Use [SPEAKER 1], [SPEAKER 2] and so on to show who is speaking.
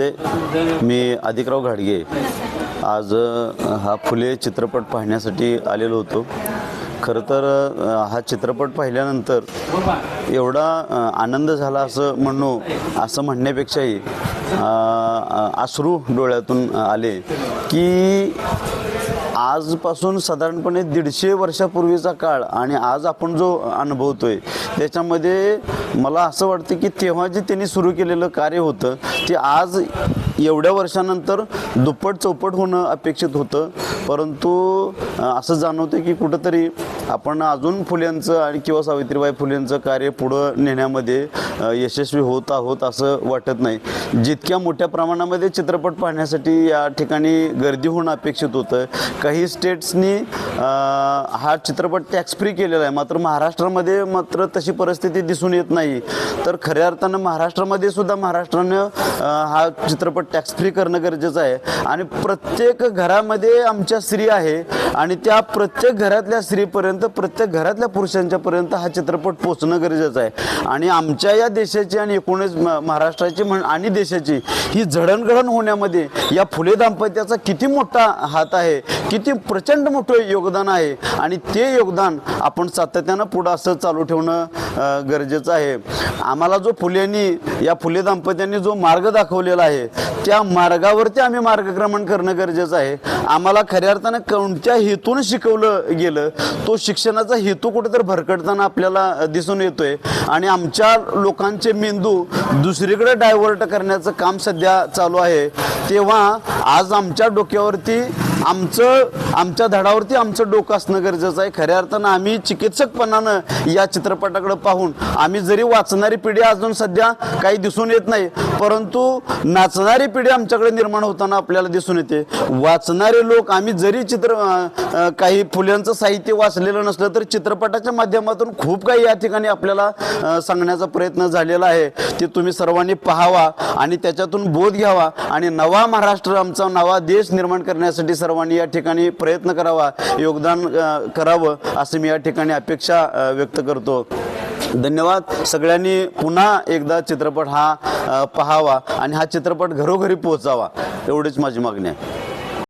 [SPEAKER 1] मी अधिकराव घाडगे आज हा फुले चित्रपट पाहण्यासाठी आलेलो होतो. खरं तर हा चित्रपट पाहिल्यानंतर एवढा आनंद झाला असं म्हणू असं म्हणण्यापेक्षाही आश्रू अश्रू डोळ्यातून आले की आजपासून साधारणपणे दीडशे वर्षापूर्वीचा काळ आणि आज आपण जो अनुभवतोय त्याच्यामध्ये मला असं वाटतं की तेव्हा जे त्यांनी सुरू केलेलं कार्य होतं ते आज एवढ्या वर्षानंतर दुप्पट चौपट होणं अपेक्षित होतं. परंतु असं जाणवतं की कुठंतरी आपण अजून फुल्यांचं आणि किंवा सावित्रीबाई फुलेंचं कार्य पुढं नेण्यामध्ये यशस्वी होत आहोत असं वाटत नाही. जितक्या मोठ्या प्रमाणामध्ये चित्रपट पाहण्यासाठी या ठिकाणी गर्दी होणं अपेक्षित होतं. काही स्टेट्सनी हा चित्रपट टॅक्स फ्री केलेला आहे. मात्र महाराष्ट्रामध्ये मात्र तशी परिस्थिती दिसून येत नाही. तर खऱ्या अर्थानं महाराष्ट्रामध्ये सुद्धा महाराष्ट्रानं हा चित्रपट टॅक्स फ्री करणं गरजेचं आहे. आणि प्रत्येक घरामध्ये आमच्या स्त्री आहे आणि त्या प्रत्येक घरातल्या स्त्रीपर्यंत प्रत्येक घरातल्या पुरुषांच्यापर्यंत हा चित्रपट पोचणं गरजेचं आहे. आणि आमच्या या देशाची आणि एकूणच म- महाराष्ट्राची म्हण आणि देशाची ही जडणघडण होण्यामध्ये या फुले दाम्पत्याचा किती मोठा हात आहे किती प्रचंड मोठं योगदान आहे. आणि ते योगदान आपण सातत्यानं पुढं असं चालू ठेवणं गरजेचं आहे. आम्हाला जो फुलेंनी या फुले दाम्पत्यांनी जो मार्ग दाखवलेला आहे त्या मार्गावरती आम्ही मार्गक्रमण करणं गरजेचं आहे. आम्हाला खऱ्या अर्थानं कोणत्या हेतून शिकवलं गेलं तो शिक्षणाचा हेतू कुठेतरी भरकटताना आपल्याला दिसून येतोय. आणि आमच्या लोकांचे मेंदू दुसरीकडे डायव्हर्ट करण्याचं काम सध्या चालू आहे. तेव्हा आज आमच्या डोक्यावरती आमचं आमच्या धडावरती आमचं डोकं असणं गरजेचं आहे. खऱ्या अर्थानं आम्ही चिकित्सकपणानं या चित्रपटाकडे पाहून आम्ही जरी वाचणारी पिढी अजून सध्या काही दिसून येत नाही परंतु नाचणारी पिढी आमच्याकडे निर्माण होताना आपल्याला दिसून येते. वाचणारे लोक आम्ही जरी चित्र काही फुल्यांचं साहित्य वाचलेलं नसलं तर चित्रपटाच्या माध्यमातून खूप काही या ठिकाणी आपल्याला सांगण्याचा प्रयत्न झालेला आहे. ते तुम्ही सर्वांनी पाहावा आणि त्याच्यातून बोध घ्यावा आणि नवा महाराष्ट्र आमचा नवा देश निर्माण करण्यासाठी सर्वांनी या ठिकाणी प्रयत्न करावा योगदान करावं असं मी या ठिकाणी अपेक्षा व्यक्त करतो. धन्यवाद सगळ्यांनी पुन्हा एकदा चित्रपट हा पहावा पाहावा आणि हा चित्रपट घरोघरी पोहोचावा एवढीच माझी मागणी आहे.